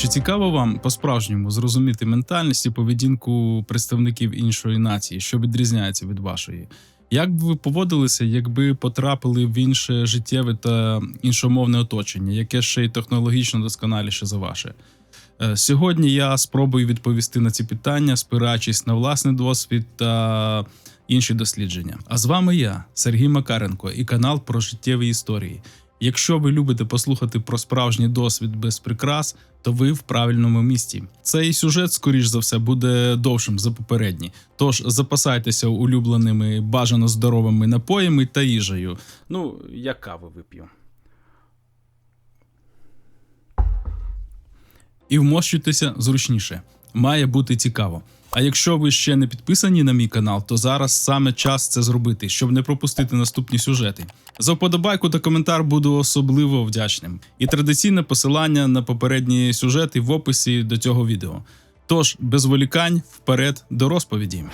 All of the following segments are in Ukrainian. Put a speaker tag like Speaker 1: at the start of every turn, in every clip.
Speaker 1: Чи цікаво вам по-справжньому зрозуміти ментальність і поведінку представників іншої нації, що відрізняється від вашої? Як би ви поводилися, якби потрапили в інше життєве та іншомовне оточення, яке ще й технологічно досконаліше за ваше? Е, Сьогодні я спробую відповісти на ці питання, спираючись на власний досвід та інші дослідження. А з вами я, Сергій Макаренко, і канал про життєві історії. Якщо ви любите послухати про справжній досвід без прикрас, то ви в правильному місці. Цей сюжет, скоріш за все, буде довшим за попередній. Тож запасайтеся улюбленими бажано здоровими напоями та їжею. Ну, я кави вип'ю. І вмощуйтеся зручніше. Має бути цікаво. А якщо ви ще не підписані на мій канал, то зараз саме час це зробити, щоб не пропустити наступні сюжети. За вподобайку та коментар буду особливо вдячним. І традиційне посилання на попередні сюжети в описі до цього відео. Тож, без волікань, вперед до розповіді.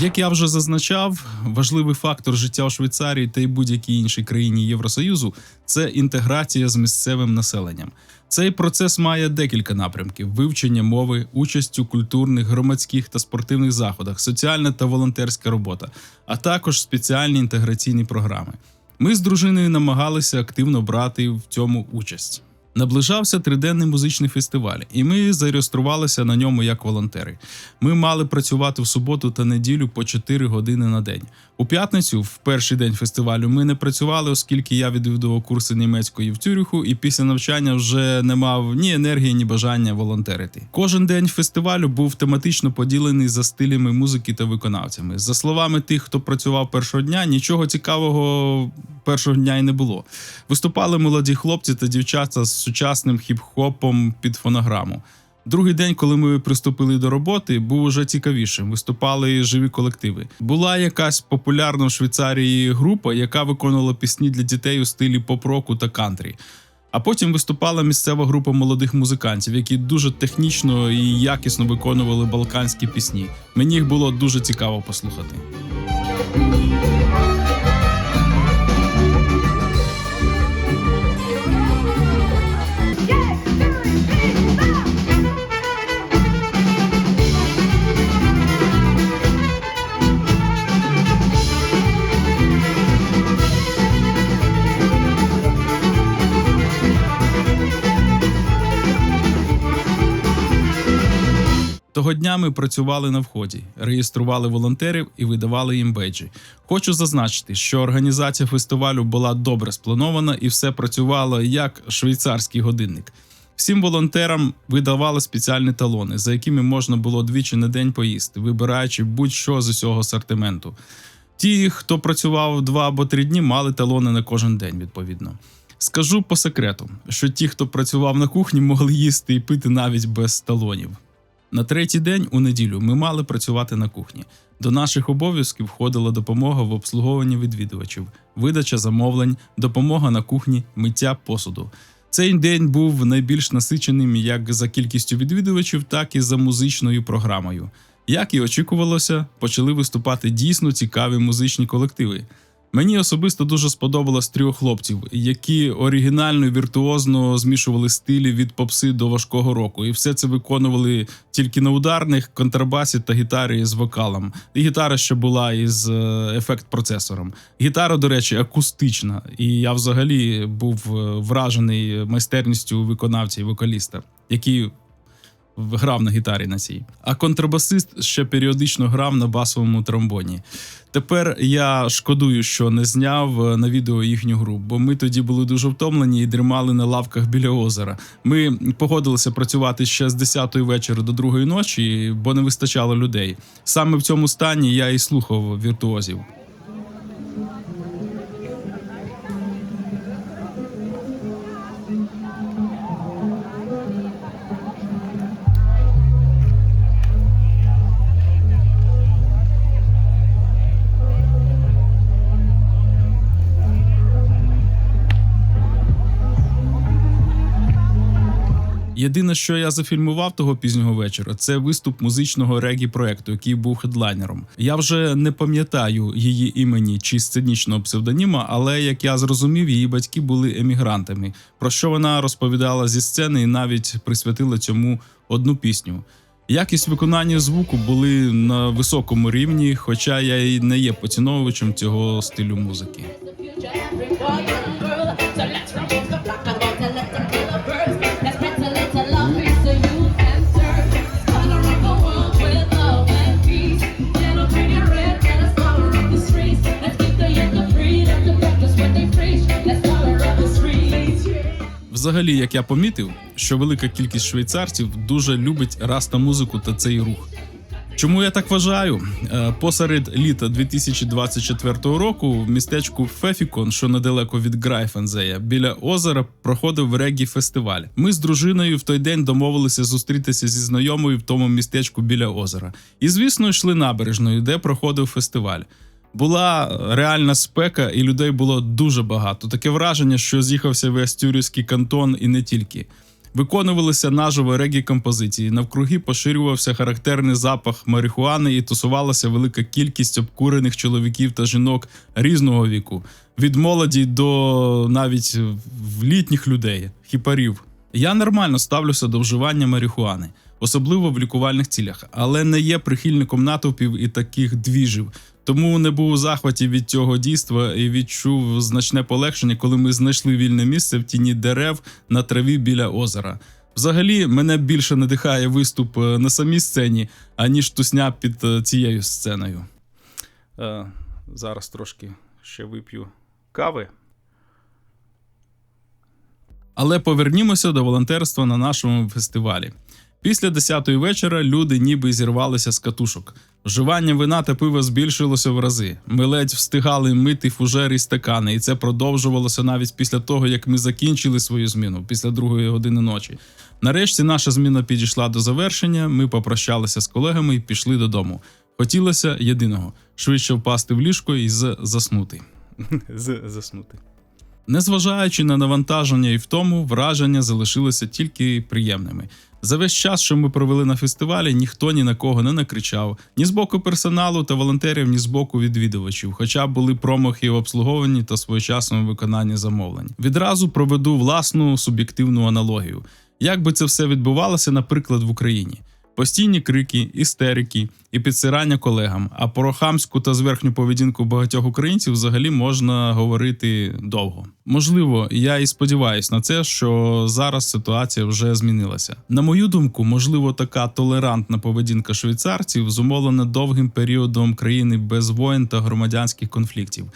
Speaker 1: Як я вже зазначав, важливий фактор життя у Швейцарії та й будь-якій іншій країні Євросоюзу це інтеграція з місцевим населенням. Цей процес має декілька напрямків: вивчення мови, участь у культурних, громадських та спортивних заходах, соціальна та волонтерська робота, а також спеціальні інтеграційні програми. Ми з дружиною намагалися активно брати в цьому участь. Наближався триденний музичний фестиваль, і ми зареєструвалися на ньому як волонтери. Ми мали працювати в суботу та неділю по 4 години на день. У п'ятницю, в перший день фестивалю, ми не працювали, оскільки я відвідував курси німецької в Цюріху, і після навчання вже не мав ні енергії, ні бажання волонтерити. Кожен день фестивалю був тематично поділений за стилями музики та виконавцями. За словами тих, хто працював першого дня, нічого цікавого першого дня й не було. Виступали молоді хлопці та дівчата з сучасним хіп-хопом під фонограму. Другий день, коли ми приступили до роботи, був уже цікавішим. Виступали живі колективи. Була якась популярна в Швейцарії група, яка виконувала пісні для дітей у стилі поп-року та кантрі. А потім виступала місцева група молодих музикантів, які дуже технічно і якісно виконували балканські пісні. Мені їх було дуже цікаво послухати. Того дня ми працювали на вході, реєстрували волонтерів і видавали їм беджі. Хочу зазначити, що організація фестивалю була добре спланована і все працювало як швейцарський годинник. Всім волонтерам видавали спеціальні талони, за якими можна було двічі на день поїсти, вибираючи будь-що з усього асортименту. Ті, хто працював два або три дні, мали талони на кожен день, відповідно. Скажу по секрету, що ті, хто працював на кухні, могли їсти і пити навіть без талонів. На третій день у неділю ми мали працювати на кухні. До наших обов'язків входила допомога в обслуговуванні відвідувачів, видача замовлень, допомога на кухні, миття посуду. Цей день був найбільш насиченим як за кількістю відвідувачів, так і за музичною програмою. Як і очікувалося, почали виступати дійсно цікаві музичні колективи. Мені особисто дуже сподобалось трьох хлопців, які оригінально віртуозно змішували стилі від попси до важкого року, і все це виконували тільки на ударних, контрабасі та гітарі з вокалом. І гітара ще була із ефект-процесором. Гітара, до речі, акустична, і я взагалі був е, вражений майстерністю виконавця і вокаліста, який грав на гітарі на цій. А контрабасист ще періодично грав на басовому тромбоні. Тепер я шкодую, що не зняв е, на відео їхню гру, бо ми тоді були дуже втомлені і дрімали на лавках біля озера. Ми погодилися працювати ще з 10-ї вечора до 2-ї ночі, бо не вистачало людей. Саме в цьому стані я і слухав віртуозів. Єдине, що я зафільмував того пізнього вечора, це виступ музичного регі проекту, який був хедлайнером. Я вже не пам'ятаю її імені чи сценічного псевдоніма, але як я зрозумів, її батьки були емігрантами, про що вона розповідала зі сцени і навіть присвятила цьому одну пісню. Якість виконання звуку були на високому рівні, хоча я й не є поціновувачем цього стилю музики. Взагалі, як я помітив, що велика кількість швейцарців дуже любить раста музику та цей рух. Чому я так вважаю? Е, Посеред літа 2024 року в містечку Фефікон, що недалеко від Грайфензея, біля озера проходив регі фестиваль. Ми з дружиною в той день домовилися зустрітися зі знайомою в тому містечку біля озера. І, звісно, йшли набережною, де проходив фестиваль. Була реальна спека, і людей було дуже багато. Таке враження, що з'їхався весь тюркський кантон і не тільки. Виконувалися наживо регі композиції. Навкруги поширювався характерний запах марихуани і тусувалася велика кількість обкурених чоловіків та жінок різного віку, від молоді до навіть літніх людей, хіпарів. Я нормально ставлюся до вживання марихуани, особливо в лікувальних цілях, але не є прихильником натовпів і таких двіжів. Тому не був у захваті від цього дійства і відчув значне полегшення, коли ми знайшли вільне місце в тіні дерев на траві біля озера. Взагалі, мене більше надихає виступ е, на самій сцені, аніж тусня під е, цією сценою. Е, зараз трошки ще вип'ю кави. Але повернімося до волонтерства на нашому фестивалі. Після 10-ї вечора люди ніби зірвалися з катушок. Вживання вина та пива збільшилося в рази. Ми ледь встигали мити фужери і стакани, і це продовжувалося навіть після того, як ми закінчили свою зміну після другої години ночі. Нарешті наша зміна підійшла до завершення. Ми попрощалися з колегами і пішли додому. Хотілося єдиного швидше впасти в ліжко і заснути. Заснути. Незважаючи на навантаження і втому, враження залишилися тільки приємними. За весь час, що ми провели на фестивалі, ніхто ні на кого не накричав, ні з боку персоналу та волонтерів, ні з боку відвідувачів, хоча були промахи в обслуговуванні та своєчасному виконанні замовлень. Відразу проведу власну суб'єктивну аналогію. Як би це все відбувалося, наприклад, в Україні? Постійні крики, істерики і підсирання колегам. А про хамську та зверхню поведінку багатьох українців взагалі можна говорити довго. Можливо, я і сподіваюся на це, що зараз ситуація вже змінилася. На мою думку, можливо, така толерантна поведінка швейцарців зумовлена довгим періодом країни без воєн та громадянських конфліктів.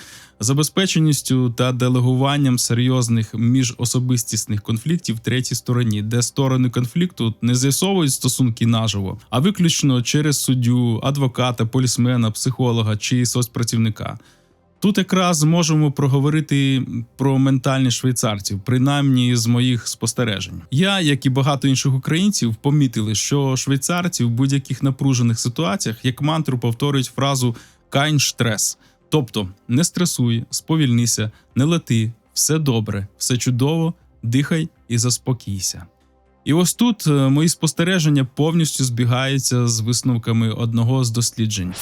Speaker 1: Забезпеченістю та делегуванням серйозних міжособистісних конфліктів третій стороні, де сторони конфлікту не з'ясовують стосунки наживо, а виключно через суддю, адвоката, полісмена, психолога чи соцпрацівника. Тут якраз можемо проговорити про ментальність швейцарців, принаймні з моїх спостережень. Я, як і багато інших українців, помітили, що швейцарці в будь-яких напружених ситуаціях як мантру повторюють фразу «Кайн штрес», тобто не стресуй, сповільнися, не лети, все добре, все чудово, дихай і заспокійся. І ось тут е, мої спостереження повністю збігаються з висновками одного з досліджень.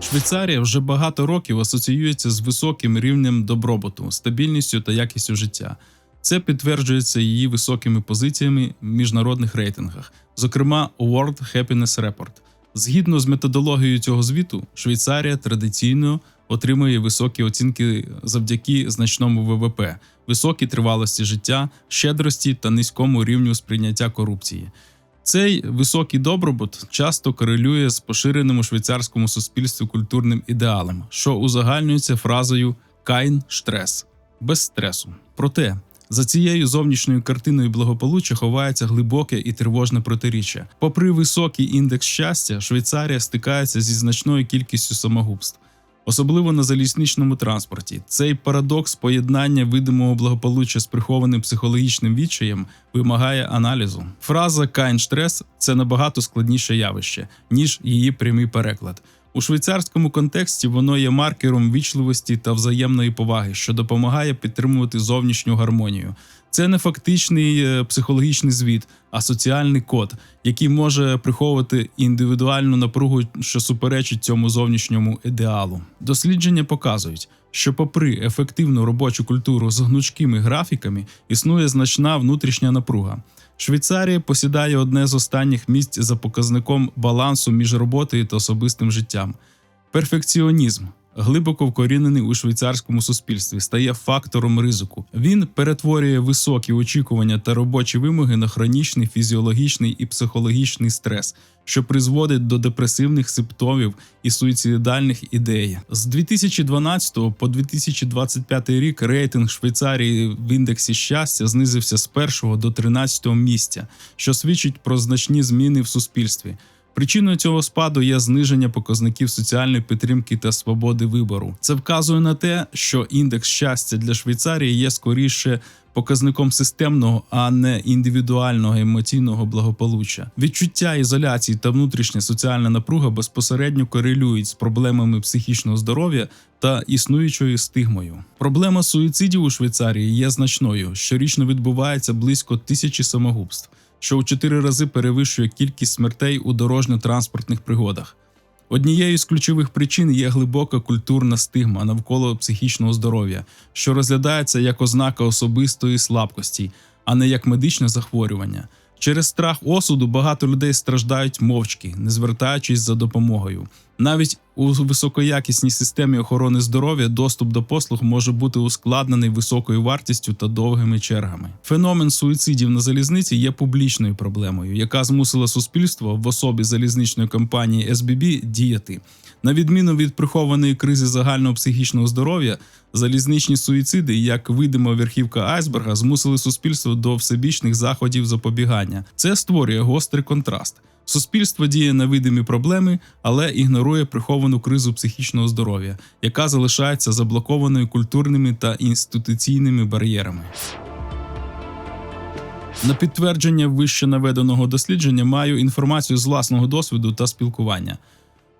Speaker 1: Швейцарія вже багато років асоціюється з високим рівнем добробуту, стабільністю та якістю життя. Це підтверджується її високими позиціями в міжнародних рейтингах, зокрема World Happiness Report. Згідно з методологією цього звіту, Швейцарія традиційно отримує високі оцінки завдяки значному ВВП, високій тривалості життя, щедрості та низькому рівню сприйняття корупції. Цей високий добробут часто корелює з поширеним у швейцарському суспільстві культурним ідеалом, що узагальнюється фразою Кайн штрес без стресу. Проте за цією зовнішньою картиною благополуччя ховається глибоке і тривожне протиріччя. Попри високий індекс щастя, Швейцарія стикається зі значною кількістю самогубств. Особливо на залізничному транспорті. Цей парадокс поєднання видимого благополуччя з прихованим психологічним відчаєм вимагає аналізу. Фраза «Кайн штрес» – це набагато складніше явище, ніж її прямий переклад. У швейцарському контексті воно є маркером вічливості та взаємної поваги, що допомагає підтримувати зовнішню гармонію. Це не фактичний е, психологічний звіт, а соціальний код, який може приховувати індивідуальну напругу, що суперечить цьому зовнішньому ідеалу. Дослідження показують, що, попри ефективну робочу культуру з гнучкими графіками, існує значна внутрішня напруга. Швейцарія посідає одне з останніх місць за показником балансу між роботою та особистим життям. Перфекціонізм, глибоко вкорінений у швейцарському суспільстві, стає фактором ризику. Він перетворює високі очікування та робочі вимоги на хронічний фізіологічний і психологічний стрес, що призводить до депресивних симптомів і суїцидальних ідей. З 2012 по 2025 рік рейтинг Швейцарії в індексі щастя знизився з першого до 13 місця, що свідчить про значні зміни в суспільстві. Причиною цього спаду є зниження показників соціальної підтримки та свободи вибору. Це вказує на те, що індекс щастя для Швейцарії є скоріше показником системного, а не індивідуального емоційного благополуччя. Відчуття ізоляції та внутрішня соціальна напруга безпосередньо корелюють з проблемами психічного здоров'я та існуючою стигмою. Проблема суїцидів у Швейцарії є значною. Щорічно відбувається близько тисячі самогубств що у чотири рази перевищує кількість смертей у дорожньо-транспортних пригодах. Однією з ключових причин є глибока культурна стигма навколо психічного здоров'я, що розглядається як ознака особистої слабкості, а не як медичне захворювання. Через страх осуду багато людей страждають мовчки, не звертаючись за допомогою. Навіть у високоякісній системі охорони здоров'я доступ до послуг може бути ускладнений високою вартістю та довгими чергами. Феномен суїцидів на залізниці є публічною проблемою, яка змусила суспільство в особі залізничної компанії SBB діяти. На відміну від прихованої кризи загального психічного здоров'я, залізничні суїциди, як видима верхівка айсберга, змусили суспільство до всебічних заходів запобігання. Це створює гострий контраст. Суспільство діє на видимі проблеми, але ігнорує приховану кризу психічного здоров'я, яка залишається заблокованою культурними та інституційними бар'єрами. На підтвердження вище наведеного дослідження маю інформацію з власного досвіду та спілкування.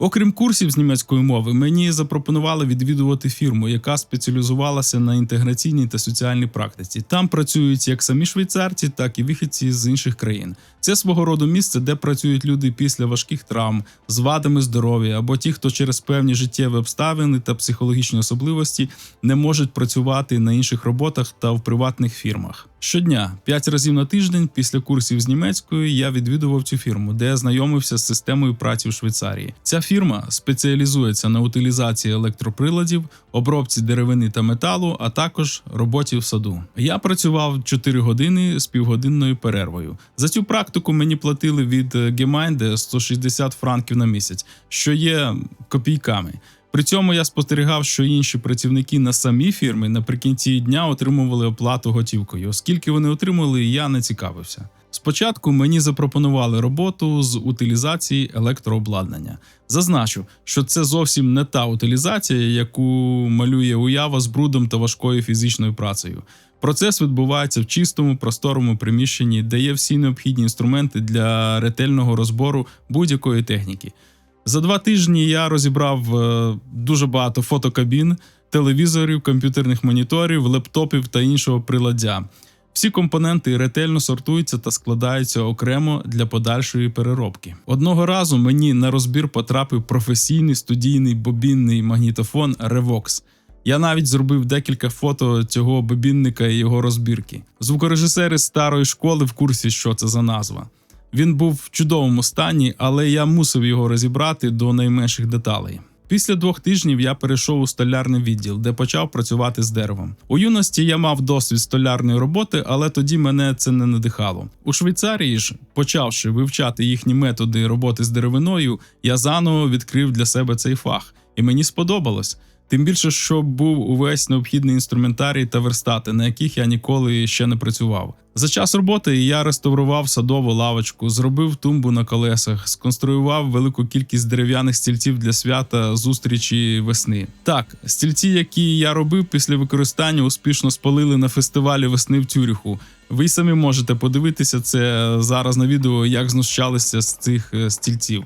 Speaker 1: Окрім курсів з німецької мови, мені запропонували відвідувати фірму, яка спеціалізувалася на інтеграційній та соціальній практиці. Там працюють як самі швейцарці, так і вихідці з інших країн. Це свого роду місце, де працюють люди після важких травм, з вадами здоров'я або ті, хто через певні життєві обставини та психологічні особливості не можуть працювати на інших роботах та в приватних фірмах. Щодня, п'ять разів на тиждень, після курсів з німецької, я відвідував цю фірму, де я знайомився з системою праці в Швейцарії. Ця фірма спеціалізується на утилізації електроприладів, обробці деревини та металу, а також роботі в саду. Я працював 4 години з півгодинною перервою. За цю практику мені платили від е, Gemeinde 160 франків на місяць, що є копійками. При цьому я спостерігав, що інші працівники на самі фірми наприкінці дня отримували оплату готівкою. Оскільки вони отримали, я не цікавився. Спочатку мені запропонували роботу з утилізації електрообладнання. Зазначу, що це зовсім не та утилізація, яку малює уява з брудом та важкою фізичною працею. Процес відбувається в чистому, просторому приміщенні, де є всі необхідні інструменти для ретельного розбору будь-якої техніки. За два тижні я розібрав е, дуже багато фотокабін, телевізорів, комп'ютерних моніторів, лептопів та іншого приладдя. Всі компоненти ретельно сортуються та складаються окремо для подальшої переробки. Одного разу мені на розбір потрапив професійний студійний бобінний магнітофон Revox. Я навіть зробив декілька фото цього бобінника і його розбірки. Звукорежисери старої школи в курсі, що це за назва. Він був в чудовому стані, але я мусив його розібрати до найменших деталей. Після двох тижнів я перейшов у столярний відділ, де почав працювати з деревом. У юності я мав досвід столярної роботи, але тоді мене це не надихало. У Швейцарії ж, почавши вивчати їхні методи роботи з деревиною, я заново відкрив для себе цей фах, і мені сподобалось. Тим більше, що був увесь необхідний інструментарій та верстати, на яких я ніколи ще не працював. За час роботи я реставрував садову лавочку, зробив тумбу на колесах, сконструював велику кількість дерев'яних стільців для свята зустрічі весни. Так, стільці, які я робив після використання, успішно спалили на фестивалі весни в Цюріху. Ви самі можете подивитися це зараз на відео, як знущалися з цих е, стільців.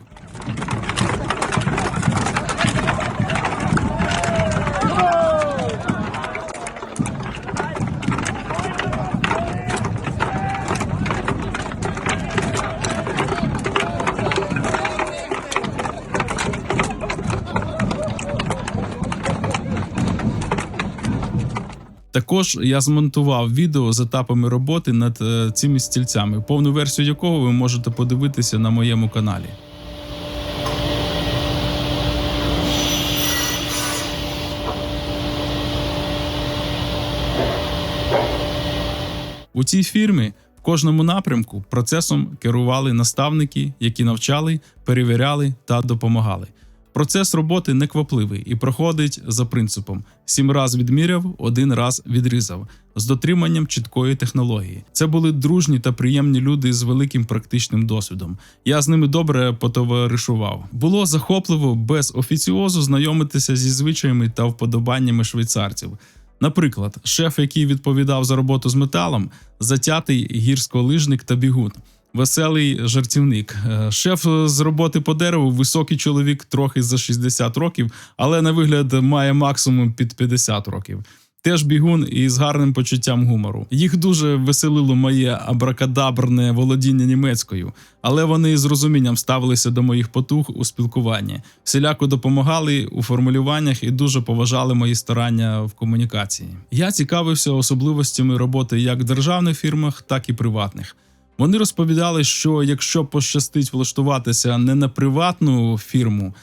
Speaker 1: Також я змонтував відео з етапами роботи над е, цими стільцями, повну версію якого ви можете подивитися на моєму каналі. У цій фірмі в кожному напрямку процесом керували наставники, які навчали, перевіряли та допомагали. Процес роботи неквапливий і проходить за принципом: сім раз відміряв, один раз відрізав з дотриманням чіткої технології. Це були дружні та приємні люди з великим практичним досвідом. Я з ними добре потоваришував. Було захопливо без офіціозу знайомитися зі звичаями та вподобаннями швейцарців. Наприклад, шеф, який відповідав за роботу з металом, затятий гірськолижник та бігун. Веселий жартівник. Е, Шеф з роботи по дереву, високий чоловік, трохи за 60 років, але на вигляд має максимум під 50 років. Теж бігун і з гарним почуттям гумору. Їх дуже веселило моє абракадабрне володіння німецькою, але вони з розумінням ставилися до моїх потуг у спілкуванні, всіляко допомагали у формулюваннях і дуже поважали мої старання в комунікації. Я цікавився особливостями роботи як в державних фірмах, так і приватних. Вони розповідали, що якщо пощастить влаштуватися не на приватну фірму,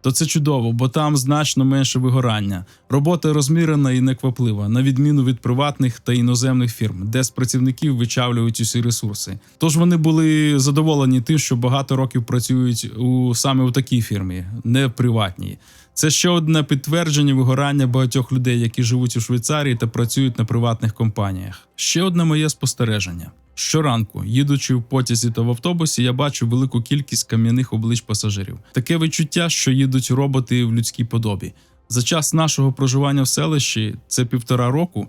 Speaker 1: то це чудово, бо там значно менше вигорання. Робота розмірена і некваплива, на відміну від приватних та іноземних фірм, де з працівників вичавлюють усі ресурси. Тож вони були задоволені тим, що багато років працюють у саме у такій фірмі, не приватній. Це ще одне підтвердження вигорання багатьох людей, які живуть у Швейцарії та працюють на приватних компаніях. Ще одне моє спостереження. Щоранку, їдучи в потязі та в автобусі, я бачу велику кількість кам'яних облич пасажирів. Таке відчуття, що їдуть роботи в людській подобі. За час нашого проживання в селищі, це півтора року,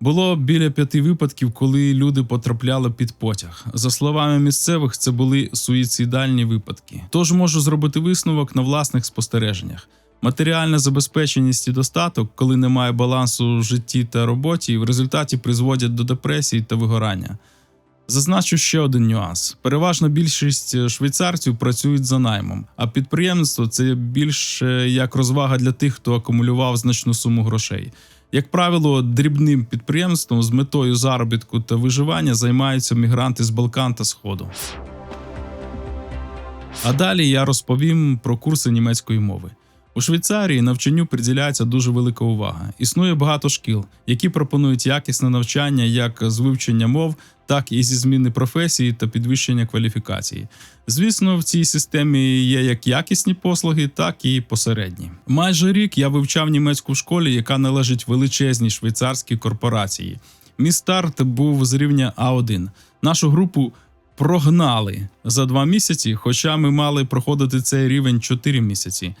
Speaker 1: було біля п'яти випадків, коли люди потрапляли під потяг. За словами місцевих, це були суїцидальні випадки. Тож можу зробити висновок на власних спостереженнях. Матеріальна забезпеченість і достаток, коли немає балансу в житті та роботі, в результаті призводять до депресії та вигорання. Зазначу ще один нюанс: переважна більшість швейцарців працюють за наймом, а підприємництво це більше як розвага для тих, хто акумулював значну суму грошей. Як правило, дрібним підприємством з метою заробітку та виживання займаються мігранти з Балкан та Сходу. А далі я розповім про курси німецької мови. У Швейцарії навчанню приділяється дуже велика увага. Існує багато шкіл, які пропонують якісне навчання як з вивчення мов, так і зі зміни професії та підвищення кваліфікації. Звісно, в цій системі є як якісні послуги, так і посередні. Майже рік я вивчав німецьку в школі, яка належить величезній швейцарській корпорації. Мій старт був з рівня А1. Нашу групу прогнали за два місяці, хоча ми мали проходити цей рівень 4 місяці.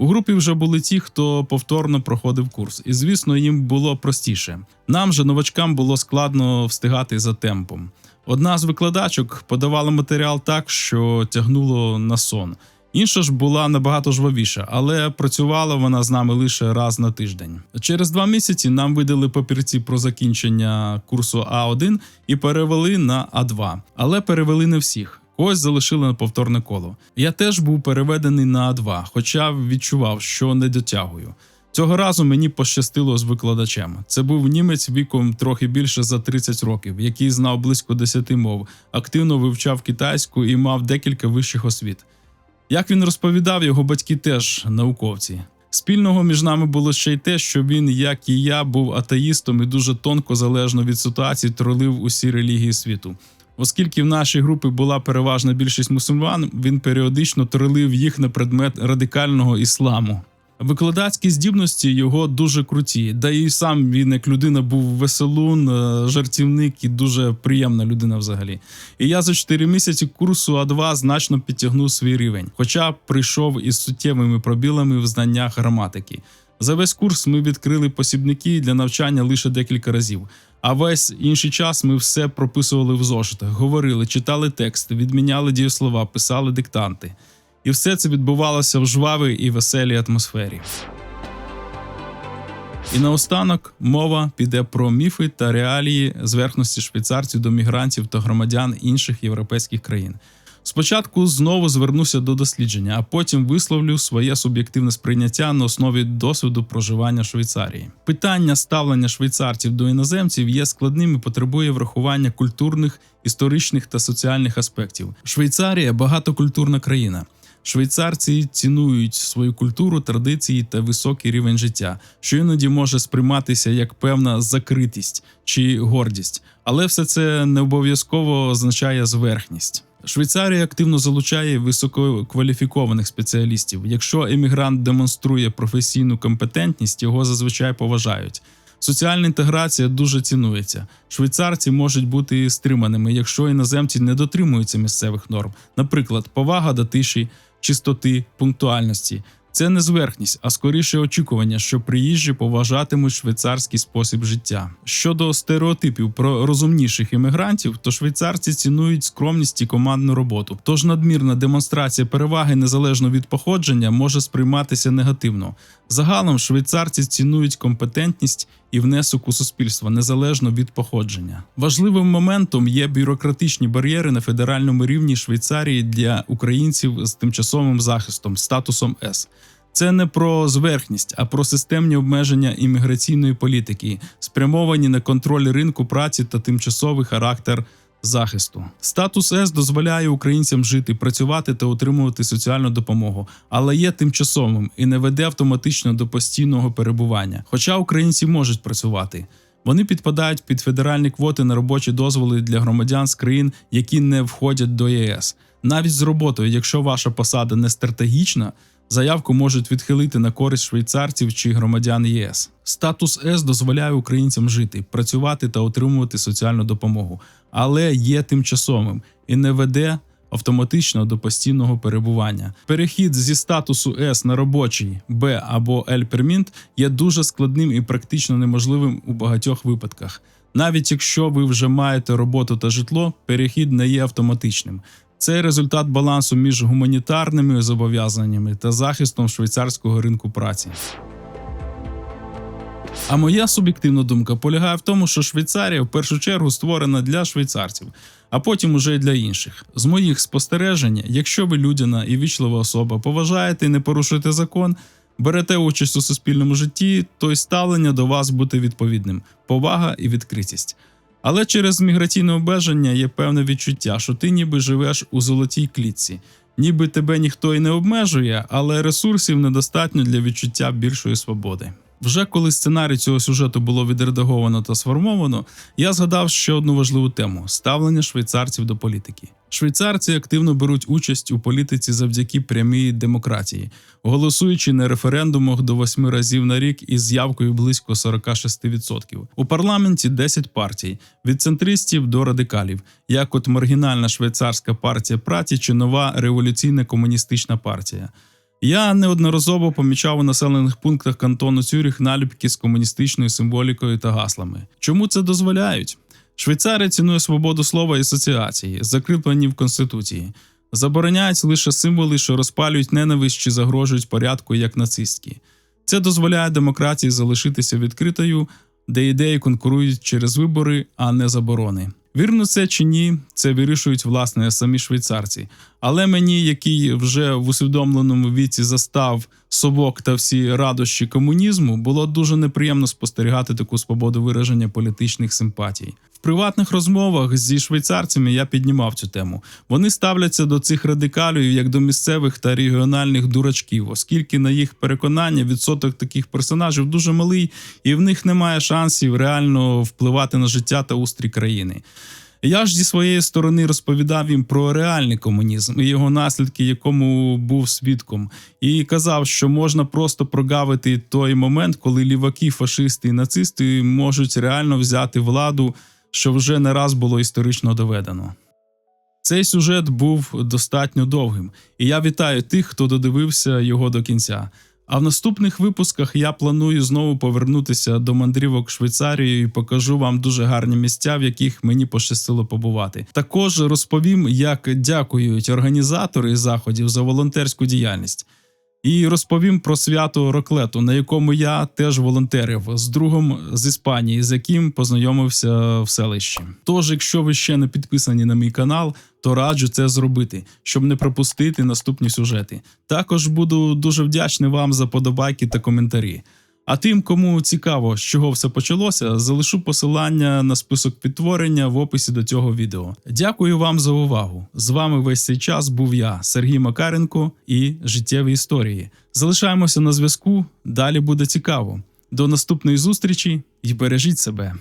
Speaker 1: У групі вже були ті, хто повторно проходив курс, і звісно, їм було простіше. Нам же новачкам було складно встигати за темпом. Одна з викладачок подавала матеріал так, що тягнуло на сон. Інша ж була набагато жвавіша, але працювала вона з нами лише раз на тиждень. Через два місяці нам видали папірці про закінчення курсу А1 і перевели на А2, але перевели не всіх. Когось залишили на повторне коло. Я теж був переведений на А2, хоча відчував, що не дотягую. Цього разу мені пощастило з викладачем. Це був німець віком трохи більше за 30 років, який знав близько 10 мов, активно вивчав китайську і мав декілька вищих освіт. Як він розповідав, його батьки теж науковці. Спільного між нами було ще й те, що він, як і я, був атеїстом і дуже тонко залежно від ситуації тролив усі релігії світу. Оскільки в нашій групі була переважна більшість мусульман, він періодично тролив їх на предмет радикального ісламу. Викладацькі здібності його дуже круті, да і сам він як людина був веселун, е, жартівник і дуже приємна людина взагалі. І я за 4 місяці курсу А2 значно підтягнув свій рівень, хоча прийшов із суттєвими пробілами в знаннях граматики. За весь курс ми відкрили посібники для навчання лише декілька разів. А весь інший час ми все прописували в зошитах, говорили, читали тексти, відміняли дієслова, писали диктанти. І все це відбувалося в жвавій і веселій атмосфері. І наостанок мова піде про міфи та реалії зверхності швейцарців до мігрантів та громадян інших європейських країн. Спочатку знову звернуся до дослідження, а потім висловлю своє суб'єктивне сприйняття на основі досвіду проживання Швейцарії. Питання ставлення швейцарців до іноземців є складним і потребує врахування культурних, історичних та соціальних аспектів. Швейцарія багатокультурна країна. Швейцарці цінують свою культуру, традиції та високий рівень життя, що іноді може сприйматися як певна закритість чи гордість, але все це не обов'язково означає зверхність. Швейцарія активно залучає висококваліфікованих спеціалістів. Якщо емігрант демонструє професійну компетентність, його зазвичай поважають. Соціальна інтеграція дуже цінується. Швейцарці можуть бути стриманими, якщо іноземці не дотримуються місцевих норм, наприклад, повага до тиші, чистоти, пунктуальності. Це не зверхність, а скоріше очікування, що приїжджі поважатимуть швейцарський спосіб життя. Щодо стереотипів про розумніших іммігрантів, то швейцарці цінують скромність і командну роботу. Тож надмірна демонстрація переваги незалежно від походження може сприйматися негативно. Загалом швейцарці цінують компетентність і внесок у суспільство незалежно від походження. Важливим моментом є бюрократичні бар'єри на федеральному рівні Швейцарії для українців з тимчасовим захистом статусом С. Це не про зверхність, а про системні обмеження імміграційної політики, спрямовані на контроль ринку праці та тимчасовий характер захисту. Статус С дозволяє українцям жити, працювати та отримувати соціальну допомогу, але є тимчасовим і не веде автоматично до постійного перебування. Хоча українці можуть працювати. Вони підпадають під федеральні квоти на робочі дозволи для громадян з країн, які не входять до ЄС. Навіть з роботою, якщо ваша посада не стратегічна, заявку можуть відхилити на користь швейцарців чи громадян ЄС. Статус С дозволяє українцям жити, працювати та отримувати соціальну допомогу, але є тимчасовим і не веде автоматично до постійного перебування. Перехід зі статусу С на робочий Б або L пермінт є дуже складним і практично неможливим у багатьох випадках. Навіть якщо ви вже маєте роботу та житло, перехід не є автоматичним. Це результат балансу між гуманітарними зобов'язаннями та захистом швейцарського ринку праці. А моя суб'єктивна думка полягає в тому, що Швейцарія в першу чергу створена для швейцарців, а потім уже й для інших. З моїх спостережень, якщо ви людяна і вічлива особа, поважаєте і не порушуєте закон, берете участь у суспільному житті, то й ставлення до вас буде відповідним, повага і відкритість. Але через міграційне обмеження є певне відчуття, що ти ніби живеш у золотій клітці, ніби тебе ніхто і не обмежує, але ресурсів недостатньо для відчуття більшої свободи. Вже коли сценарій цього сюжету було відредаговано та сформовано, я згадав ще одну важливу тему ставлення швейцарців до політики. Швейцарці активно беруть участь у політиці завдяки прямій демократії, голосуючи на референдумах до восьми разів на рік із явкою близько 46%. У парламенті 10 партій від центристів до радикалів, як от маргінальна швейцарська партія праці чи нова революційна комуністична партія. Я неодноразово помічав у населених пунктах кантону Цюріх наліпки з комуністичною символікою та гаслами. Чому це дозволяють? Швейцарія цінує свободу слова і асоціації, закріплені в конституції. Забороняють лише символи, що розпалюють ненависть чи загрожують порядку, як нацистські. Це дозволяє демократії залишитися відкритою, де ідеї конкурують через вибори, а не заборони. Вірно це чи ні, це вирішують власне самі швейцарці. Але мені, який вже в усвідомленому віці застав совок та всі радощі комунізму, було дуже неприємно спостерігати таку свободу вираження політичних симпатій. Приватних розмовах зі швейцарцями я піднімав цю тему. Вони ставляться до цих радикалів як до місцевих та регіональних дурачків, оскільки на їх переконання відсоток таких персонажів дуже малий, і в них немає шансів реально впливати на життя та устрій країни. Я ж зі своєї сторони розповідав їм про реальний комунізм і його наслідки, якому був свідком, і казав, що можна просто прогавити той момент, коли ліваки, фашисти і нацисти можуть реально взяти владу, що вже не раз було історично доведено. Цей сюжет був достатньо довгим, і я вітаю тих, хто додивився його до кінця. А в наступних випусках я планую знову повернутися до мандрівок Швейцарією і покажу вам дуже гарні місця, в яких мені пощастило побувати. Також розповім, як дякують організатори заходів за волонтерську діяльність. І розповім про свято Роклету, на якому я теж волонтерив з другом з Іспанії, з яким познайомився в селищі. Тож, якщо ви ще не підписані на мій канал, то раджу це зробити, щоб не пропустити наступні сюжети. Також буду дуже вдячний вам за подобайки та коментарі. А тим, кому цікаво, з чого все почалося, залишу посилання на список підтворення в описі до цього відео. Дякую вам за увагу. З вами весь цей час був я, Сергій Макаренко і життєві історії. Залишаємося на зв'язку. Далі буде цікаво. До наступної зустрічі і бережіть себе.